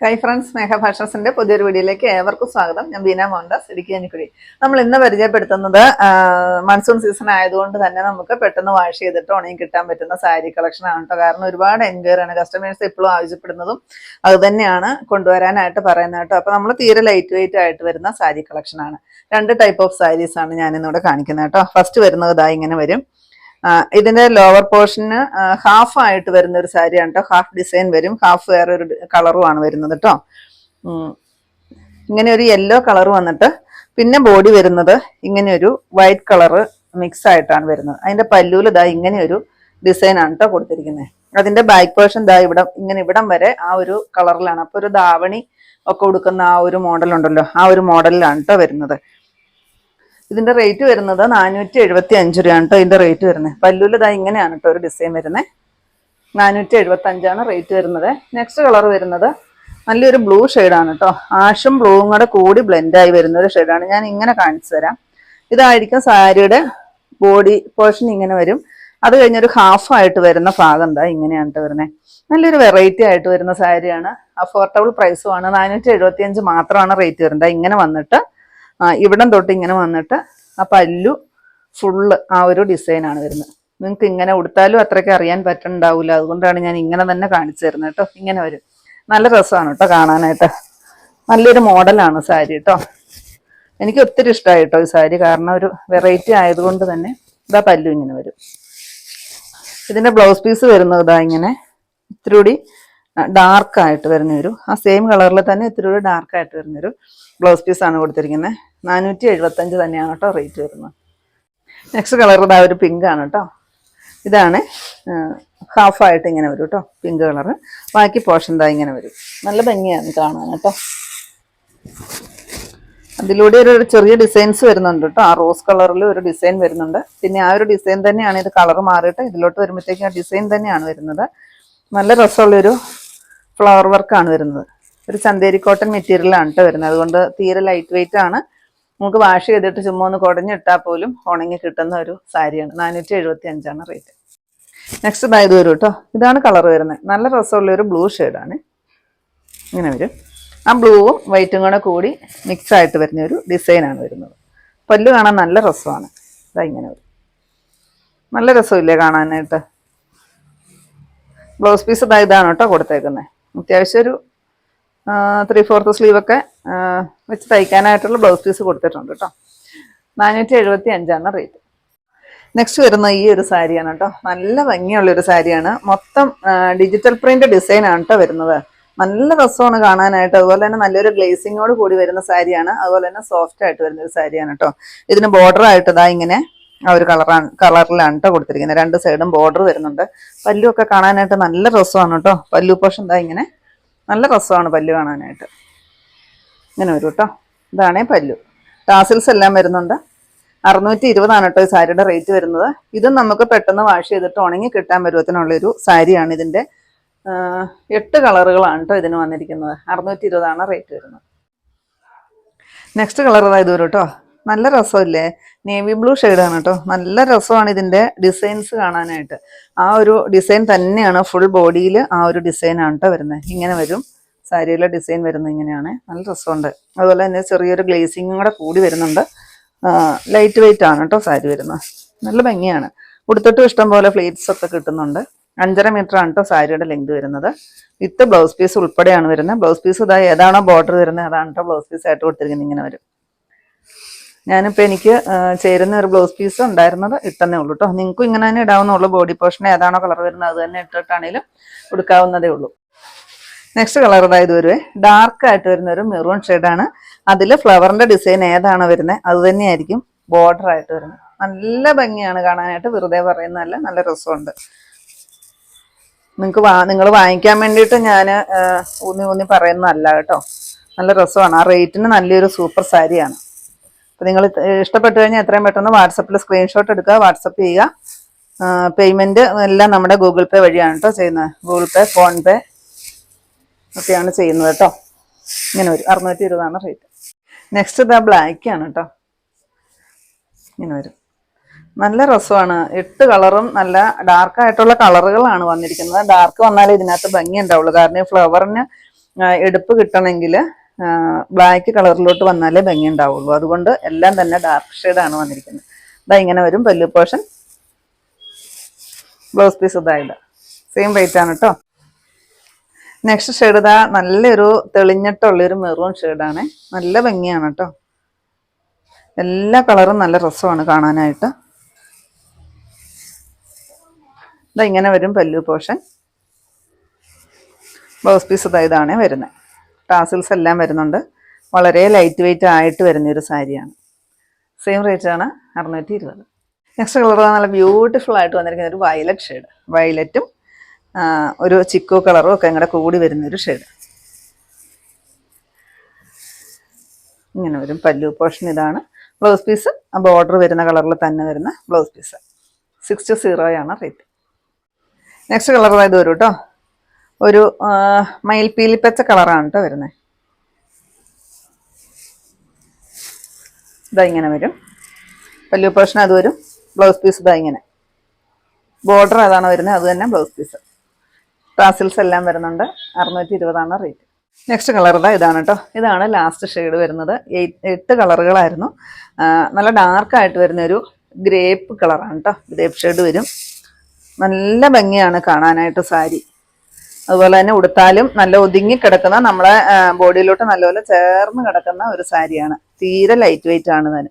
Hi friends സ്നേഹ ഫാഷൻസിന്റെ പുതിയൊരു വീഡിയോയിലേക്ക് ഏവർക്കും സ്വാഗതം. ഞാൻ ബീന മോണ്ടസ് ഇടുക്കി എനിക്കുടി നമ്മൾ ഇന്ന് പരിചയപ്പെടുത്തുന്നത് മൺസൂൺ സീസൺ ആയതുകൊണ്ട് തന്നെ നമുക്ക് പെട്ടെന്ന് വാഷ് ചെയ്തിട്ട് ഉണങ്ങി കിട്ടാൻ പറ്റുന്ന സാരി കളക്ഷൻ ആണ് കേട്ടോ കാരണം ഒരുപാട് എൻക്വയറി ആണ്. കസ്റ്റമേഴ്സ് ഇപ്പോഴും ആവശ്യപ്പെടുന്നതും അത് തന്നെയാണ് കൊണ്ടുവരാനായിട്ട് പറയുന്നത് കേട്ടോ അപ്പൊ നമ്മൾ തീരെ ലൈറ്റ് വെയിറ്റ് ആയിട്ട് വരുന്ന സാരി കളക്ഷൻ ആണ്. രണ്ട് ടൈപ്പ് ഓഫ് സാരീസ് ആണ് ഞാൻ ഇന്നിവിടെ കാണിക്കുന്നത് കേട്ടോ ഫസ്റ്റ് വരുന്നത് ഇതാ ഇങ്ങനെ വരും. ഇതിന്റെ ലോവർ പോർഷന് ഹാഫ് ആയിട്ട് വരുന്ന ഒരു സാരിയാണ് കേട്ടോ ഹാഫ് ഡിസൈൻ വരും. ഹാഫ് വേറെ ഒരു കളറുമാണ് വരുന്നത് കേട്ടോ ഇങ്ങനെ ഒരു യെല്ലോ കളർ വന്നിട്ട് പിന്നെ ബോഡി വരുന്നത് ഇങ്ങനെ ഒരു വൈറ്റ് കളറ് മിക്സ് ആയിട്ടാണ് വരുന്നത്. അതിന്റെ പല്ലൂൽ ഇതാ ഇങ്ങനെ ഒരു ഡിസൈൻ ആണ് കേട്ടോ കൊടുത്തിരിക്കുന്നത് അതിന്റെ ബാക്ക് പോർഷൻ ഇതാ ഇവിടെ ഇങ്ങനെ ഇവിടം വരെ ആ ഒരു കളറിലാണ് അപ്പൊ ഒരു ധാവണി ഒക്കെ കൊടുക്കുന്ന ആ ഒരു മോഡൽ ഉണ്ടല്ലോ. ആ ഒരു മോഡലിലാണ് കേട്ടോ വരുന്നത്. ഇതിന്റെ റേറ്റ് വരുന്നത് നാനൂറ്റി എഴുപത്തി അഞ്ച് രൂപയാണ് കേട്ടോ ഇതിന്റെ റേറ്റ് വരുന്നത്. പല്ലൂൽ ഇതാ ഇങ്ങനെയാണ് കേട്ടോ ഒരു ഡിസൈൻ വരുന്നത് നാനൂറ്റി എഴുപത്തി അഞ്ചാണ് റേറ്റ് വരുന്നത്. നെക്സ്റ്റ് കളർ വരുന്നത് നല്ലൊരു ബ്ലൂ ഷെയ്ഡാണ് കേട്ടോ ആഷും ബ്ലൂവും കൂടെ കൂടി ബ്ലെൻഡായി വരുന്ന ഒരു ഷെയ്ഡാണ് ഞാൻ ഇങ്ങനെ കാണിച്ചു തരാം. ഇതായിരിക്കും സാരിയുടെ ബോഡി പോർഷൻ ഇങ്ങനെ വരും. അത് കഴിഞ്ഞൊരു ഹാഫ് ആയിട്ട് വരുന്ന ഭാഗം എന്താ ഇങ്ങനെയാണ് വരുന്നത് നല്ലൊരു വെറൈറ്റി ആയിട്ട് വരുന്ന സാരിയാണ്. അഫോർഡബിൾ പ്രൈസുമാണ് നാനൂറ്റി എഴുപത്തി അഞ്ച് മാത്രമാണ് റേറ്റ് വരുന്നത്. ഇങ്ങനെ വന്നിട്ട് ഇവിടം തൊട്ട് ഇങ്ങനെ വന്നിട്ട് ആ പല്ലു ഫുള്ള് ആ ഒരു ഡിസൈനാണ് വരുന്നത്. നിങ്ങൾക്ക് ഇങ്ങനെ ഉടുത്താലും അത്രയ്ക്ക് അറിയാൻ പറ്റുന്നുണ്ടാവില്ല അതുകൊണ്ടാണ് ഞാൻ ഇങ്ങനെ തന്നെ കാണിച്ചു തരുന്നത് കേട്ടോ. ഇങ്ങനെ വരും. നല്ല രസമാണ് കേട്ടോ കാണാനായിട്ട്. നല്ലൊരു മോഡലാണ് സാരി കേട്ടോ. എനിക്ക് ഒത്തിരി ഇഷ്ടമായി കേട്ടോ ഈ സാരി. കാരണം ഒരു വെറൈറ്റി ആയതുകൊണ്ട് തന്നെ ഇതാ പല്ലു ഇങ്ങനെ വരും. ഇതിന്റെ ബ്ലൗസ് പീസ് വരുന്നത് ഇതാ ഇങ്ങനെ ഇത്തിരി കൂടി ഡാർക്ക് ആയിട്ട് വരുന്ന ഒരു ആ സെയിം കളറിൽ തന്നെ ഇത്തിരി കൂടി ഡാർക്ക് ആയിട്ട് വരുന്നൊരു ബ്ലൗസ് പീസാണ് കൊടുത്തിരിക്കുന്നത് നാനൂറ്റി എഴുപത്തഞ്ച് തന്നെയാണ് കേട്ടോ റേറ്റ് വരുന്നത്. നെക്സ്റ്റ് കളർ ഇതാ ഒരു പിങ്ക് ആണ് കേട്ടോ. ഇതാണ് ഹാഫായിട്ട് ഇങ്ങനെ വരും കേട്ടോ പിങ്ക് കളറ് ബാക്കി പോർഷൻ ഇതാ ഇങ്ങനെ വരും. നല്ല ഭംഗിയാണ് കാണാൻ കേട്ടോ. അതിലൂടെ ഒരു ചെറിയ ഡിസൈൻസ് വരുന്നുണ്ട് കേട്ടോ. ആ റോസ് കളറിൽ ഒരു ഡിസൈൻ വരുന്നുണ്ട്. പിന്നെ ആ ഒരു ഡിസൈൻ തന്നെയാണ് ഇത് കളർ മാറിയിട്ട് ഇതിലോട്ട് വരുമ്പോഴത്തേക്കും ആ ഡിസൈൻ തന്നെയാണ് വരുന്നത്. നല്ല രസമുള്ളൊരു ഫ്ലവർ വർക്കാണ് വരുന്നത്. ഒരു ചന്തേരി കോട്ടൺ മെറ്റീരിയലാണ് കേട്ടോ വരുന്നത്. അതുകൊണ്ട് തീരെ ലൈറ്റ് വെയിറ്റ് ആണ്. നമുക്ക് വാഷ് ചെയ്തിട്ട് ചുമ്മാ ഒന്ന് കുടഞ്ഞിട്ടാൽ പോലും ഉണങ്ങി കിട്ടുന്ന ഒരു സാരിയാണ്. നാനൂറ്റി എഴുപത്തി അഞ്ചാണ് റേറ്റ് നെക്സ്റ്റ് ഇതായത് വരും കേട്ടോ ഇതാണ് കളർ വരുന്നത്. നല്ല രസമുള്ള ഒരു ബ്ലൂ ഷെയ്ഡാണ് ഇങ്ങനെ വരും. ആ ബ്ലൂവും വൈറ്റും കൂടെ കൂടി മിക്സ് ആയിട്ട് വരുന്ന ഒരു ഡിസൈനാണ് വരുന്നത്. പല്ല് കാണാൻ നല്ല രസമാണ്. ഇതാ ഇങ്ങനെ വരും. നല്ല രസമില്ലേ കാണാനായിട്ട്? ബ്ലൗസ് പീസ് ഇതാ ഇതാണ് കേട്ടോ കൊടുത്തേക്കുന്നത് അത്യാവശ്യം ഒരു ത്രീ ഫോർത്ത് സ്ലീവൊക്കെ വെച്ച് തയ്ക്കാനായിട്ടുള്ള ബ്ലൗസ് പീസ് കൊടുത്തിട്ടുണ്ട് കേട്ടോ നാനൂറ്റി എഴുപത്തി അഞ്ചാണ് റേറ്റ് നെക്സ്റ്റ് വരുന്ന ഈ ഒരു സാരിയാണ് കേട്ടോ നല്ല ഭംഗിയുള്ള ഒരു സാരിയാണ്. മൊത്തം ഡിജിറ്റൽ പ്രിന്റ് ഡിസൈനാണ് കേട്ടോ വരുന്നത്. നല്ല രസമാണ് കാണാനായിട്ട്. അതുപോലെ തന്നെ നല്ലൊരു ഗ്ലേസിങ്ങോട് കൂടി വരുന്ന സാരിയാണ്. അതുപോലെ തന്നെ സോഫ്റ്റ് ആയിട്ട് വരുന്ന ഒരു സാരിയാണ് കേട്ടോ ഇതിന് ബോർഡർ ആയിട്ട് ഇതാ ഇങ്ങനെ ആ ഒരു കളറാണ് കളറിലാണ് കേട്ടോ കൊടുത്തിരിക്കുന്നത്. രണ്ട് സൈഡും ബോർഡർ വരുന്നുണ്ട്. പല്ലു ഒക്കെ കാണാനായിട്ട് നല്ല രസമാണ് കേട്ടോ പല്ലു പോഷൻ ഇതാ ഇങ്ങനെ നല്ല രസമാണ് പല്ലു കാണാനായിട്ട്. ഇങ്ങനെ വരും കേട്ടോ ഇതാണേ പല്ലു. ടാസിൽസ് എല്ലാം വരുന്നുണ്ട്. അറുന്നൂറ്റി ഇരുപതാണ് കേട്ടോ ഈ സാരിയുടെ റേറ്റ് വരുന്നത്. ഇതും നമുക്ക് പെട്ടെന്ന് വാഷ് ചെയ്തിട്ട് ഉണങ്ങി കിട്ടാൻ പരുവത്തിനുള്ളൊരു സാരിയാണ് ഇതിന്റെ എട്ട് കളറുകളാണ് കേട്ടോ ഇതിന് വന്നിരിക്കുന്നത്. അറുന്നൂറ്റി ഇരുപതാണ് റേറ്റ് വരുന്നത്. നെക്സ്റ്റ് കളർ അതായത് വരും കേട്ടോ നല്ല രസമില്ലേ? നേവി ബ്ലൂ ഷെയ്ഡാണ് കേട്ടോ നല്ല രസമാണ് ഇതിന്റെ ഡിസൈൻസ് കാണാനായിട്ട്. ആ ഒരു ഡിസൈൻ തന്നെയാണ് ഫുൾ ബോഡിയിൽ ആ ഒരു ഡിസൈനാണ് കേട്ടോ വരുന്നത് ഇങ്ങനെ വരും. സാരിയിലെ ഡിസൈൻ വരുന്നത് ഇങ്ങനെയാണ്. നല്ല രസമുണ്ട്. അതുപോലെ തന്നെ ചെറിയൊരു ഗ്ലേസിങ്ങും കൂടെ കൂടി വരുന്നുണ്ട്. ലൈറ്റ് വെയിറ്റ് ആണ് കേട്ടോ സാരി വരുന്നത്. നല്ല ഭംഗിയാണ്. ഉടുത്തിട്ടും ഇഷ്ടം പോലെ ഫ്ലേറ്റ്സ് ഒക്കെ കിട്ടുന്നുണ്ട്. അഞ്ചര മീറ്റർ ആണ് കേട്ടോ സാരിയുടെ ലെങ്ത് വരുന്നത്. വിത്ത് ബ്ലൗസ് പീസ് ഉൾപ്പെടെയാണ് വരുന്നത്. ബ്ലൗസ് പീസ് ഇതായി ഏതാണോ ബോർഡർ വരുന്നത്. അതാണ് കേട്ടോ ബ്ലൗസ് പീസ് ആയിട്ട് കൊടുത്തിരിക്കുന്നത്. ഇങ്ങനെ വരും. ഞാനിപ്പോൾ എനിക്ക് ചേരുന്ന ഒരു ബ്ലൗസ് പീസ് ഉണ്ടായിരുന്നത് ഇട്ടെന്നേ ഉള്ളൂ കേട്ടോ നിങ്ങൾക്കും ഇങ്ങനെ തന്നെ ഇടാവുന്നുള്ളൂ ബോഡി പോർഷൻ ഏതാണോ കളർ വരുന്നത് അത് തന്നെ ഇട്ടിട്ടാണെങ്കിലും കൊടുക്കാവുന്നതേ ഉള്ളൂ. നെക്സ്റ്റ് കളർ അതായത് വരുവേ ഡാർക്ക് ആയിട്ട് വരുന്ന ഒരു മെറൂൺ ഷെയ്ഡാണ് അതിൽ ഫ്ലവറിന്റെ ഡിസൈൻ ഏതാണോ വരുന്നത് അത് തന്നെയായിരിക്കും ബോർഡർ ആയിട്ട് വരുന്നത്. നല്ല ഭംഗിയാണ് കാണാനായിട്ട്. വെറുതെ പറയുന്നതല്ല നല്ല രസമുണ്ട്. നിങ്ങൾക്ക് വാ നിങ്ങൾ വാങ്ങിക്കാൻ വേണ്ടിയിട്ട് ഞാൻ ഊന്നി ഊന്നി പറയുന്നതല്ല കേട്ടോ. നല്ല രസമാണ്. ആ റേറ്റിന് നല്ലൊരു സൂപ്പർ സാരിയാണ് അപ്പോൾ നിങ്ങൾ ഇഷ്ടപ്പെട്ടു കഴിഞ്ഞാൽ എത്രയും പെട്ടെന്ന് വാട്സപ്പിൽ സ്ക്രീൻഷോട്ട് എടുക്കുക വാട്സപ്പ് ചെയ്യുക. പേയ്മെന്റ് എല്ലാം നമ്മുടെ ഗൂഗിൾ പേ വഴിയാണ് കേട്ടോ ചെയ്യുന്നത്. ഗൂഗിൾ പേ ഫോൺ പേ ഒക്കെയാണ് ചെയ്യുന്നത് കേട്ടോ. ഇങ്ങനെ വരും. അറുന്നൂറ്റി ഇരുപതാണ് റേറ്റ് നെക്സ്റ്റ് ഇതാ ബ്ലാക്ക് ആണ് കേട്ടോ. ഇങ്ങനെ വരും. നല്ല രസമാണ്. എട്ട് കളറും നല്ല ഡാർക്ക് ആയിട്ടുള്ള കളറുകളാണ് വന്നിരിക്കുന്നത്. ഡാർക്ക് വന്നാലേ ഇതിനകത്ത് ഭംഗി ഉണ്ടാവുള്ളൂ കാരണം ഫ്ലവറിന് എടുപ്പ് കിട്ടണമെങ്കിൽ ബ്ലാക്ക് കളറിലോട്ട് വന്നാലേ ഭംഗി ഉണ്ടാവുള്ളൂ അതുകൊണ്ട് എല്ലാം തന്നെ ഡാർക്ക് ഷെയ്ഡാണ് വന്നിരിക്കുന്നത്. ഇതാ ഇങ്ങനെ വരും പല്ലു പോർഷൻ ബ്ലൗസ് പീസ് ഇതാ ഇത്. സെയിം റേറ്റ് ആണ് കേട്ടോ നെക്സ്റ്റ് ഷെയ്ഡ് ഇതാ നല്ലൊരു തെളിഞ്ഞിട്ടുള്ളൊരു മെറൂൺ ഷെയ്ഡാണ് നല്ല ഭംഗിയാണ് കേട്ടോ എല്ലാ കളറും നല്ല രസമാണ് കാണാനായിട്ട്. ഇതാ ഇങ്ങനെ വരും പല്ലു പോർഷൻ ബ്ലൗസ് പീസ് ഇതാ ഇതാണ് വരുന്നത്. ടാസിൽസ് എല്ലാം വരുന്നുണ്ട്. വളരെ ലൈറ്റ് വെയിറ്റ് ആയിട്ട് വരുന്ന ഒരു സാരിയാണ്. സെയിം റേറ്റ് ആണ് അറുന്നൂറ്റി ഇരുപത് നെക്സ്റ്റ് കളർ നല്ല ബ്യൂട്ടിഫുൾ ആയിട്ട് വന്നിരിക്കുന്ന ഒരു വയലറ്റ് ഷെയ്ഡ് വയലറ്റും ഒരു ചിക്കോ കളറും ഒക്കെ ഇങ്ങടെ കൂടി വരുന്നൊരു ഷെയ്ഡ് ഇങ്ങനെ വരും. പല്ലു പോർഷൻ ഇതാണ്. ബ്ലൗസ് പീസ് ബോർഡർ വരുന്ന കളറിൽ തന്നെ വരുന്ന ബ്ലൗസ് പീസ് സിക്സ് ടു സീറോയാണ് റേറ്റ് നെക്സ്റ്റ് കളർ ഇത് വരും കേട്ടോ ഒരു മയിൽപ്പീലിപ്പച്ച കളറാണ് കേട്ടോ വരുന്നത് ഇതാ ഇങ്ങനെ വരും. പല്ലു പോർഷൻ അത് വരും. ബ്ലൗസ് പീസ് ഇതാ ഇങ്ങനെ. ബോർഡർ അതാണ് വരുന്നത് അത് തന്നെ ബ്ലൗസ് പീസ് ടാസിൽസ് എല്ലാം വരുന്നുണ്ട്. അറുന്നൂറ്റി ഇരുപതാണ് റേറ്റ് നെക്സ്റ്റ് കളർ ഇതാ ഇതാണ് കേട്ടോ ഇതാണ് ലാസ്റ്റ് ഷെയ്ഡ് വരുന്നത്. എട്ട് കളറുകളായിരുന്നു. നല്ല ഡാർക്കായിട്ട് വരുന്ന ഒരു ഗ്രേപ്പ് കളറാണ് കേട്ടോ ഗ്രേപ്പ് ഷെയ്ഡ് വരും. നല്ല ഭംഗിയാണ് കാണാനായിട്ട് സാരി. അതുപോലെ തന്നെ ഉടുത്താലും നല്ല ഒതുങ്ങി കിടക്കുന്ന നമ്മളെ ബോഡിയിലോട്ട് നല്ലപോലെ ചേർന്ന് കിടക്കുന്ന ഒരു സാരിയാണ്. തീരെ ലൈറ്റ് വെയിറ്റ് ആണ് തന്നെ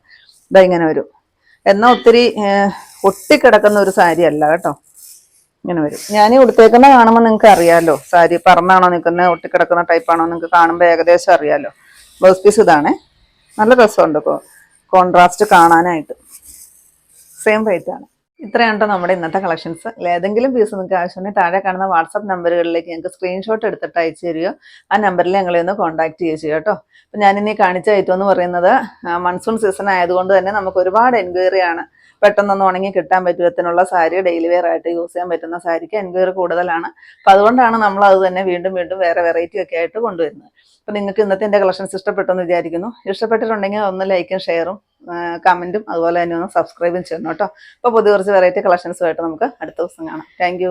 ഇതാ ഇങ്ങനെ വരും. എന്നാൽ ഒത്തിരി ഒട്ടിക്കിടക്കുന്ന ഒരു സാരി അല്ല കേട്ടോ. ഇങ്ങനെ വരും. ഞാൻ ഈ ഉടുത്തേക്കുന്ന കാണുമ്പോൾ നിങ്ങൾക്ക് അറിയാമല്ലോ സാരി പറന്നാണോ നിൽക്കുന്നത് ഒട്ടിക്കിടക്കുന്ന ടൈപ്പാണോ നിങ്ങൾക്ക് കാണുമ്പോൾ ഏകദേശം അറിയാമല്ലോ ബ്ലൗസ് പീസ് ഇതാണേ. നല്ല രസമുണ്ട് കോൺട്രാസ്റ്റ് കാണാനായിട്ട്. സെയിം റേറ്റ് ആണ്. ഇത്രയാണ് നമ്മുടെ ഇന്നത്തെ കളക്ഷൻസ് ഏതെങ്കിലും പീസ് നിങ്ങൾക്ക് ആവശ്യമുണ്ടെങ്കിൽ താഴെ കാണുന്ന വാട്സാപ്പ് നമ്പറുകളിലേക്ക് ഞങ്ങൾക്ക് സ്ക്രീൻഷോട്ട് എടുത്തിട്ട് അയച്ചു തരികയോ ആ നമ്പറിൽ ഞങ്ങളെ ഒന്ന് കോൺടാക്ട് ചെയ്യുക കേട്ടോ. അപ്പം ഞാനിനി കാണിച്ച ഐറ്റം എന്ന് പറയുന്നത് മൺസൂൺ സീസൺ ആയതുകൊണ്ട് തന്നെ നമുക്ക് ഒരുപാട് എൻക്വയറി ആണ്. പെട്ടെന്നൊന്ന് ഉണങ്ങി കിട്ടാൻ പറ്റുന്നതിനുള്ള സാരി ഡെയിലി വെയർ ആയിട്ട് യൂസ് ചെയ്യാൻ പറ്റുന്ന സാരിക്ക് എൻക്വയറി കൂടുതലാണ്. അപ്പം അതുകൊണ്ടാണ് നമ്മൾ അത് തന്നെ വീണ്ടും വീണ്ടും വേറെ വെറൈറ്റി ഒക്കെ ആയിട്ട് കൊണ്ടുവരുന്നത്. അപ്പം നിങ്ങൾക്ക് ഇന്നത്തെ എന്റെ കളക്ഷൻസ് ഇഷ്ടപ്പെട്ടെന്ന് വിചാരിക്കുന്നു. ഇഷ്ടപ്പെട്ടിട്ടുണ്ടെങ്കിൽ ഒന്ന് ലൈക്കും ഷെയറും കമന്റും അതുപോലെ തന്നെ ഒന്ന് സബ്സ്ക്രൈബും ചെയ്യണം കേട്ടോ. അപ്പോൾ പുതിയ കുറച്ച് വെറൈറ്റി കളക്ഷൻസുമായിട്ട് നമുക്ക് അടുത്ത ദിവസം കാണാം. താങ്ക്